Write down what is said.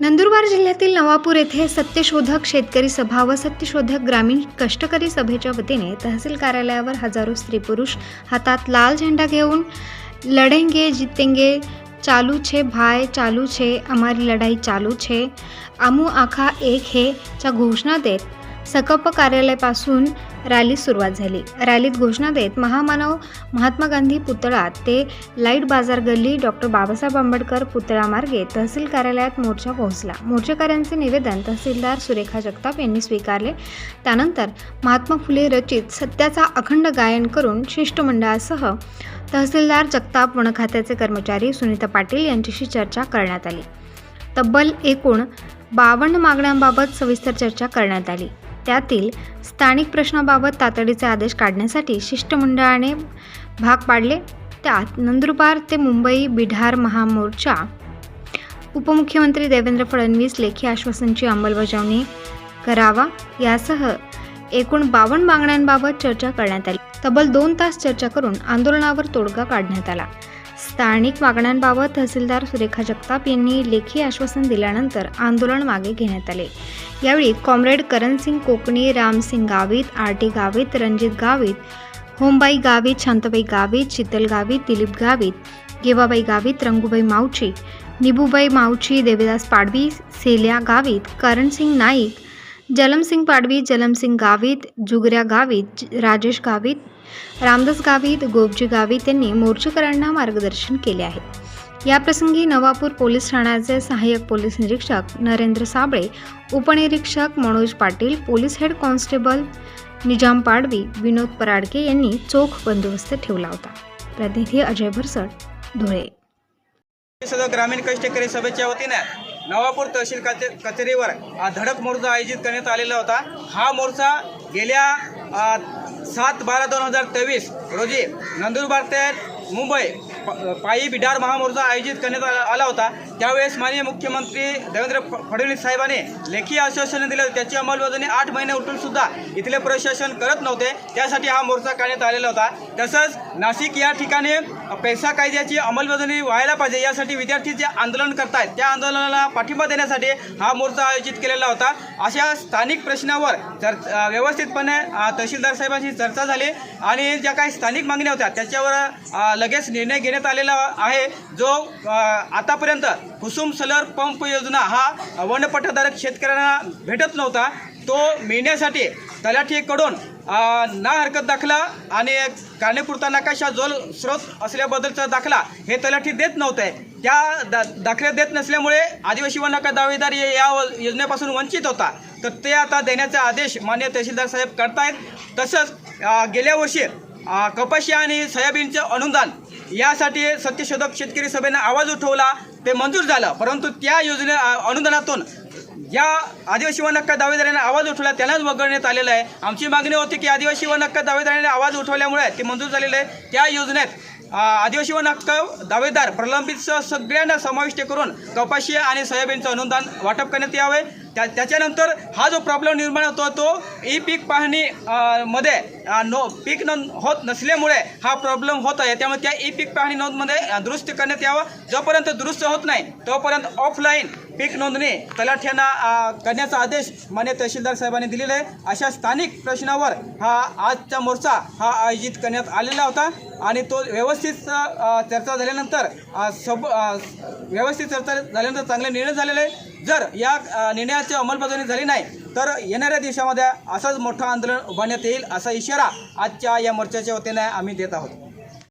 नंदुरबार जिल्ह्यातील नवापूर येथे सत्यशोधक शेतकरी सभा व सत्यशोधक ग्रामीण कष्टकरी सभेच्या वतीने तहसील कार्यालयावर हजारो स्त्री पुरुष हातात लाल झेंडा घेऊन लढेंगे जितेंगे चालू छे भाय चालू छे अमारी लढाई चालू छे आमू आखा एक हे च्या घोषणा देत सकप कार्यालयापासून रॅली सुरुवात झाली. रॅलीत घोषणा देत महामानव महात्मा गांधी पुतळा ते लाइट बाजार गल्ली डॉक्टर बाबासाहेब आंबेडकर पुतळा मार्गे तहसील कार्यालयात मोर्चा पोहोचला. मोर्चेकऱ्यांचे निवेदन तहसीलदार सुरेखा जगताप यांनी स्वीकारले. त्यानंतर महात्मा फुले रचित सत्याचा अखंड गायन करून शिष्टमंडळासह तहसीलदार जगताप वन खात्याचे कर्मचारी सुनीता पाटील यांच्याशी चर्चा करण्यात आली. तब्बल एकूण बावन्न मागण्यांबाबत सविस्तर चर्चा करण्यात आली. त्यातील स्थानिक प्रश्नाबाबत तातडीचे आदेश काढण्यासाठी शिष्टमंडळाने भाग पाडले. त्यात नंदुरबार ते मुंबई बिढार महामोर्चा. उपमुख्यमंत्री देवेंद्र फडणवीस लेखी आश्वासनची अंमलबजावणी करावा. यासह एकूण बावन्न मागण्यांबाबत चर्चा करण्यात आली. तब्बल दोन तास चर्चा करून आंदोलनावर तोडगा काढण्यात आला. स्थानिक मागण्यांबाबत तहसीलदार सुरेखा जगताप यांनी लेखी आश्वासन दिल्यानंतर आंदोलन मागे घेण्यात आले. यावेळी कॉम्रेड करणसिंग कोकणी रामसिंग गावित आरटी गावित रणजित गावित होमबाई गावित शांतबाई गावित शीतल गावित दिलीप गावित गेवाबाई गावित रंगूबाई मावची निबूबाई मावची देवीदास पाडवी सेल्या गावित करणसिंग नाईक जलमसिंग पाडवी जलमसिंग गावित जुगऱ्या गावित राजेश गावित रामदास गावित गोपजी गावित यांनी मोर्चेकरांना मार्गदर्शन केले आहे. याप्रसंगी नवापूर पोलीस ठाण्याचे सहाय्यक पोलीस निरीक्षक नरेंद्र साबळे उपनिरीक्षक Manoj Patil police head constable Nizam Padvi Vinod Paradke यांनी चोख बंदोबस्त ठेवला होता. प्रतिनिधी अजय भरसड धुळे. ग्रामीण कष्टकरी सभेच्या वतीने नवापूर तहसील कचे कचेरीवर धडक मोर्चा आयोजित करण्यात आलेला होता. हा मोर्चा गेल्या सात बारा दोन हजार तेवीस रोजी नंदुरबार ते मुंबई पायी बिडार महामोर्चा आयोजित करण्यात आला आला होता. त्यावेळेस माननीय मुख्यमंत्री देवेंद्र फडणवीस साहेबांनी लेखी आश्वासन दिले होतं. त्याची अंमलबजावणी आठ महिने उठून सुद्धा इथले प्रशासन करत नव्हते. त्यासाठी हा मोर्चा काढण्यात आलेला होता. तसंच नाशिक या ठिकाणी पैसा कायद्याची अंमलबजावणी व्हायला पाहिजे यासाठी विद्यार्थी जे आंदोलन करतायत त्या आंदोलनाला पाठिंबा देण्यासाठी हा मोर्चा आयोजित केलेला होता. अशा स्थानिक प्रश्नावर चर व्यवस्थितपणे तहसीलदार साहेबांशी चर्चा झाली आणि ज्या काही स्थानिक मागण्या होत्या त्याच्यावर लगेच निर्णय घेण्यात आलेला आहे जो आतापर्यंत कुसुम सोलर पंप योजना हा वनपट्टाधारक शेतकऱ्यांना भेटत नव्हता. तो मिळण्यासाठी तलाठीकडून ना हरकत दाखला आणि कारणीपुरता नकाशा जोल स्रोत असल्याबद्दलचा दाखला हे तलाठी देत नव्हते. त्या दा दाखले देत नसल्यामुळे आदिवासी वन दावेदार या योजनेपासून वंचित होता. तर ते आता देण्याचे आदेश मान्य तहसीलदार साहेब करतायत. तसंच गेल्या वर्षी कपाशी आणि सोयाबीनचं अनुदान यासाठी सत्यशोधक शेतकरी सभेनं आवाज उठवला ते मंजूर झालं. परंतु त्या योजने अनुदानातून या आदिवासी वन हक्क दावेदाराने आवाज उठवला त्यांनाच वगळण्यात आलेलं आहे. आमची मागणी होती की आदिवासी वन हक्क दावेदारांनी आवाज उठवल्यामुळे ते मंजूर झालेलं आहे त्या योजनेत आदिवासी वन हक्क दावेदार प्रलंबितसह सगळ्यांना समाविष्ट करून कपाशी आणि सोयाबीनचं अनुदान वाटप करण्यात यावे. त्या त्याच्यानंतर हा जो प्रॉब्लेम निर्माण होतो तो ई पीक पाहणी मध्ये नो पीक नोंद होत नसल्यामुळे हा प्रॉब्लेम होत आहे. त्यामुळे त्या ई पीक पाहणी नोंदमध्ये दुरुस्त करण्यात यावं. जोपर्यंत दुरुस्त होत नाही तोपर्यंत ऑफलाईन पीक नोंदणी तलाठ्यांना करण्याचा आदेश मान्य तहसीलदार साहेबांनी दिलेला आहे. अशा स्थानिक प्रश्नावर हा आजचा मोर्चा हा आयोजित करण्यात आलेला होता आणि तो व्यवस्थित चर्चा झाल्यानंतर सब व्यवस्थित चर्चा झाल्यानंतर चांगले निर्णय झालेले आहे. जर या निर्णयाची अंमलबजावणी झाली नाही तर येणाऱ्या दिवसामध्ये असंच मोठं आंदोलन उभारण्यात येईल असा इशारा आजच्या या मोर्चाच्या वतीने आम्ही देत आहोत.